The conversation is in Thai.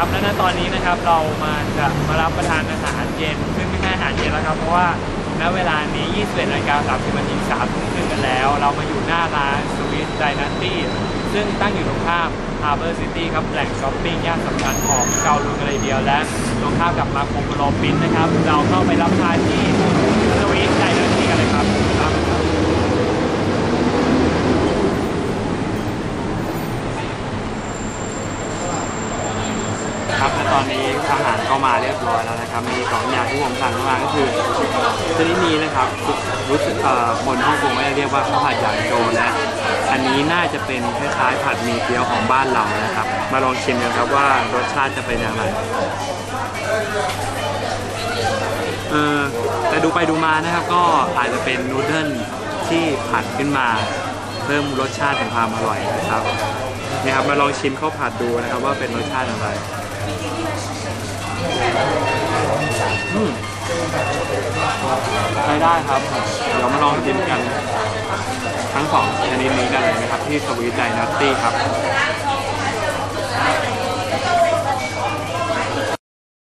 ครับและณตอนนี้นะครับเรามาจะมารับประทานอาหารเย็น ซึ่งไม่ใช่อาหารเย็นแล้วครับ เพราะว่าณเวลานี้ 21นาฬิกา30นาที3ทุ่มครึ่งกันแล้ว เรามาอยู่หน้าร้านสวิสไดนาตี้ซึ่งตั้งอยู่ตรงข้ามฮาร์เบอร์ซิตี้ครับแหล่งช้อปปิ้งย่านสำคัญของเกาลุงกันเลยทีเดียวและตรงข้ามกับมาโคโมโรปินนะครับ เราเข้าไปรับประทานที่สวิสไดนาตี้กันเลยครับตามมาครับ ครับและต อนนี้อาหารก็มาเรียบร้อยแล้วนะครับ มีสองอย่างที่ผมสั่งมาก็คือชนิดนี้นะครับรู้สึกเอ่อคนฮ่องกงก็จะเรียกว่าข้าวผัดหยางโจและอันนี้น่าจะเป็นคล้ายๆผัดหมี่เกี๊ยวของบ้านเรานะครับ มาลองชิมกันครับว่ารสชาติจะเป็นอย่างไรเออแต่ดูไปดูมานะครับก็อาจจะเป็นนูเดิลที่ผัดขึ้นมา เพิ่มรสชาติของความอร่อยนะครับนี่ครับมาลองชิมข้าวผัดดูนะครับว่าเป็นรสชาติอย่างไร อืมใช้ได้ครับ เดี๋ยวมาลองชิมกัน ทั้งสองชนิดนี้กันเลยนะครับ ที่สวีทไดนัตตี้ครับ